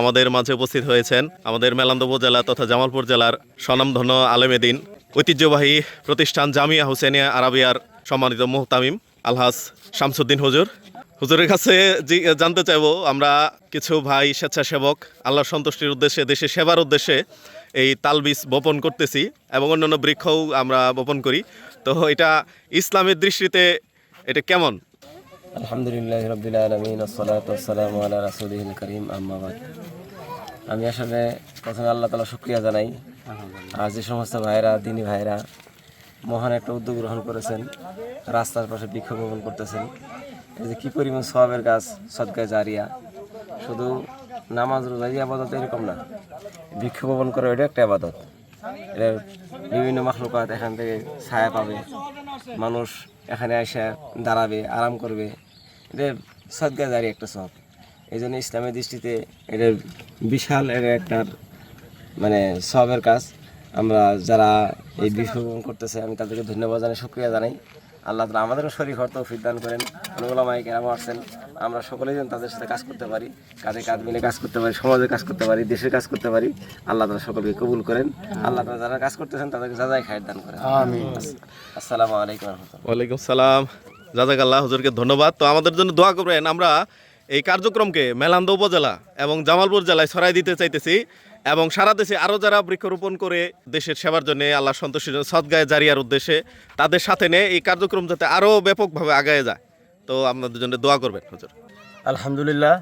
আমাদের মাঝে উপস্থিত হয়েছেন আমাদের মেলান্দ উপজেলা তথা জামালপুর জেলার স্বনামধন্য আলেমেদিন, ঐতিহ্যবাহী প্রতিষ্ঠান জামিয়া হুসেনিয়া আরাবিয়ার সম্মানিত মোহতামিম আলহাস শামসুদ্দিন হুজুর। হুজুরের কাছে জানতে চাইব, আমরা কিছু ভাই স্বেচ্ছাসেবক, আল্লাহর সন্তুষ্টির উদ্দেশ্যে দেশে সেবার উদ্দেশ্যে এই তালবিজ বপন করতেছি এবং অন্যান্য বৃক্ষও আমরা বপন করি। তো এটা ইসলামের দৃষ্টিতে এটা কেমন? আলহামদুলিল্লাহ রবিল আলমিন আসসালাম আল্লাহ রাসুলিল করিম আহমাবাদ আমি আসলে প্রথমে আল্লাহ তালা শুক্রিয়া জানাই। আর যে সমস্ত ভাইরা দিনী ভাইরা মহান একটা উদ্যোগ গ্রহণ করেছেন রাস্তার পাশে বৃক্ষরোপণ করতেছেন। যে কী পরিমাণ সবের গাছ সদগায় জারিয়া শুধু নামাজ রোজাই আবাদত এরকম না। বৃক্ষরোপণ করে এটা একটা আবাদত। এর বিভিন্ন মাখলুকাত এখান থেকে ছায়া পাবে। মানুষ এখানে এসে দাঁড়াবে, আরাম করবে। এটা সদগাজারি একটা সব এই জন্য ইসলামের দৃষ্টিতে এটা বিশাল এটা একটা মানে সবের কাজ। আমরা যারা এই বিষয় করতেছে, আমি তাদেরকে ধন্যবাদ জানাই, শুক্রিয়া জানাই। আল্লাহ তালা আমাদেরও শরীর ঘর তো দান করেন। অনুগুলা মাইক এরাও আসছেন। আমরা সকলেই যেন তাদের সাথে কাজ করতে পারি কাজে কাজ মিলে কাজ করতে পারি সমাজে কাজ করতে পারি দেশের কাজ করতে পারি আল্লাহ তালা সকলকে কবুল করেন। আল্লাহ তালা যারা কাজ করতেছেন তাদেরকে যাজাই খায়ের দান করেন। আসসালামু আলাইকুম ওয়ালাইকুম সালাম। জাজাকাল্লাহ হুজুরকে ধন্যবাদ। তো আমাদের জন্য দোয়া করেন আমরা এই কার্যক্রমকে মেলান্দ উপজেলা এবং জামালপুর জেলায় ছড়াই দিতে চাইতেছি এবং সারা দেশে আরও যারা বৃক্ষরোপণ করে দেশের সেবার জন্য আল্লাহ সন্তোষের জন্য সদ্গায় জারিয়ার উদ্দেশ্যে তাদের সাথে নিয়ে এই কার্যক্রম যাতে আরও ব্যাপকভাবে আগায় যায়। তো আপনাদের জন্য দোয়া করবেন, হুজুর। আলহামদুলিল্লাহ,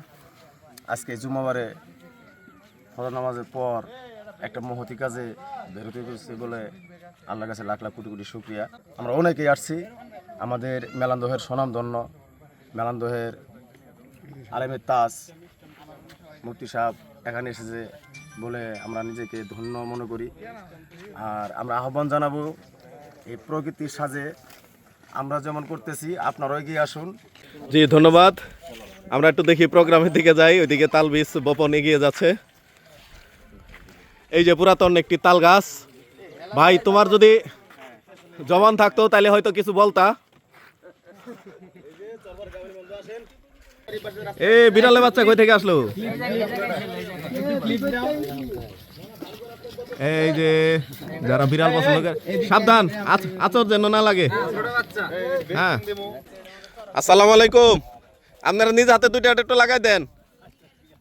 আজকে জুমাবারে ফজর নামাজের পর একটা মহতি কাজে বেরোতে পেরেছি বলে আল্লাহর কাছে লাখ লাখ কোটি কোটি শুক্রিয়া। আমরা অনেকেই আসছি, আমাদের মেলান্দহের স্বনামধন্য, মেলান্দহের আলেমের তাস, মুফতি সাহেব এখানে এসেছে বলে আমরা নিজেকে ধন্য মনে করি। আর আমরা আহ্বান জানাব এই প্রকৃতির সাজে। আমরা যেমন করতেছি, আপনারাও এগিয়ে আসুন। জি, ধন্যবাদ। আমরা একটু দেখি প্রোগ্রামের দিকে যাই, ওইদিকে তাল বীজ বপন এগিয়ে যাচ্ছে। এই যে পুরাতন একটি তাল গাছ। ভাই, তোমার যদি জবান থাকতো, তাহলে হয়তো কিছু বলতা। এ বিড়ালে বাচ্চা কই থেকে আসলো? এই যে যারা বিড়াল পছন্দ করে সাবধান আচর যেন না লাগে। হ্যাঁ। আসসালামু আলাইকুম। আপনারা নিজ হাতে দুইটা একটু লাগাই দেন।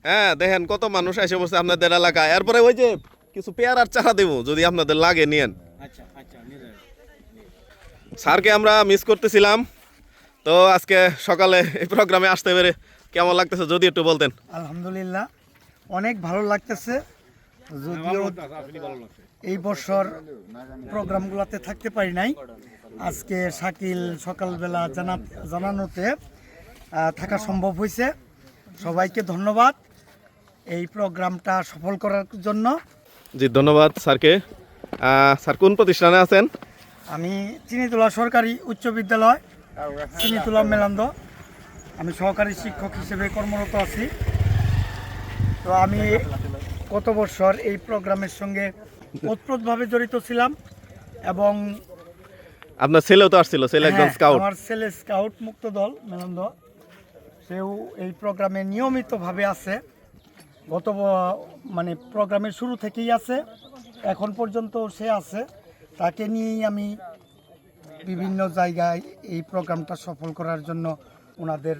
হ্যাঁ দেখেন কত মানুষ এসে বসে আপনাদের এলাকায়। এরপরে ওই যে কিছু পেয়ার আর চারা দেবো যদি আপনাদের লাগে নিয়েন। স্যারকে আমরা মিস করতেছিলাম। তো আজকে সকালে এই প্রোগ্রামে আসতে পেরে কেমন লাগতেছে যদি একটু বলতেন? আলহামদুলিল্লাহ অনেক ভালো লাগতেছে। যদিও এই বছর প্রোগ্রামগুলোতে থাকতে পারি নাই। আজকে শাকিল সকালবেলা জানা জানানোতে থাকা সম্ভব হয়েছে। সবাইকে ধন্যবাদ এই প্রোগ্রামটা সফল করার জন্য। জি ধন্যবাদ স্যারকে। স্যার কোন প্রতিষ্ঠানে আছেন? আমি চিনিতলা সরকারি উচ্চ বিদ্যালয়। চিনিতলা মেলান্দ। আমি সহকারী শিক্ষক হিসেবে কর্মরত আছি। তো আমি গত বছর এই প্রোগ্রামের সঙ্গে ওতপ্রোতভাবে জড়িত ছিলাম এবং আপনার ছেলেও তো আসছিল ছেলে একজন হ্যাঁ, স্কাউট আমার ছেলে স্কাউট মুক্ত দল মেনন্দ সেও এই প্রোগ্রামে নিয়মিতভাবে আছে। গত মানে প্রোগ্রামের শুরু থেকেই আছে। এখন পর্যন্ত সে আছে। তাকে নিয়েই আমি বিভিন্ন জায়গায় এই প্রোগ্রামটা সফল করার জন্য ওনাদের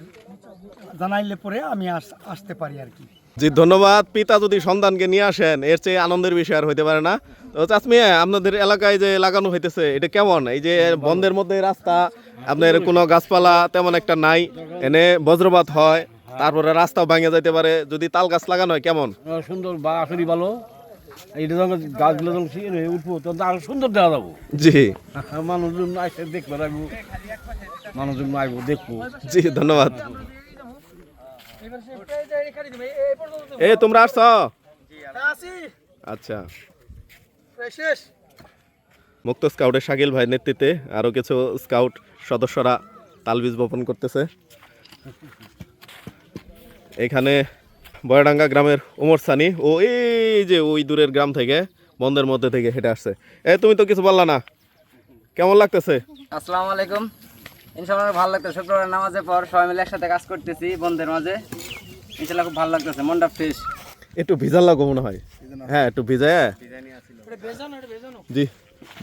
জানাইলে পরে আমি আসতে পারি আর কি। জি ধন্যবাদ। পিতা যদি সন্তানকে নিয়ে আসেন এর চেয়ে আনন্দের বিষয় আর হইতে পারে না। তো চাচমিয়া আপনাদের এলাকায় যে লাগানো হইতেছে এটা কেমন? এই যে বন্ধের মধ্যে রাস্তা আপনার কোনো গাছপালা তেমন একটা নাই এনে বজ্রপাত হয় তারপরে রাস্তাও ভাঙে যাইতে পারে যদি তাল গাছ লাগানো হয় কেমন? সুন্দর বা আসলে ভালো। এইটা যখন গাছগুলো যখন হয়ে উঠবো তখন আরও সুন্দর দেখা যাব। জি। মানুষজন আসে দেখবে রাখব। মানুষজন আসব দেখব। জি ধন্যবাদ। এ তোমরা আসছ? আচ্ছা। মুক্ত স্কাউটের শাকিল ভাই নেতৃত্বে আরও কিছু স্কাউট সদস্যরা তালবীজ বপন করতেছে। এখানে বয়ডাঙ্গা গ্রামের উমর সানি। ও এই যে ওই দূরের গ্রাম থেকে বন্ধের মধ্যে থেকে হেঁটে আসছে। এ তুমি তো কিছু বললা না। কেমন লাগতেছে? আসসালামু আলাইকুম। ইনশাআল্লাহ ভালো লাগতো শুক্রবার নামাজের পর সবাই মিলে একসাথে কাজ করতেছি বন্ধের মাঝে। ইনশাআল্লাহ খুব ভালো লাগতেছে। মনটা ফ্রেশ একটু ভিজাল লাগো মনে হয়। হ্যাঁ একটু ভিজায়। জি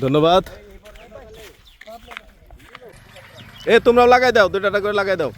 ধন্যবাদ। এ তোমরাও লাগাই দাও দুটাটা করে লাগাই দাও।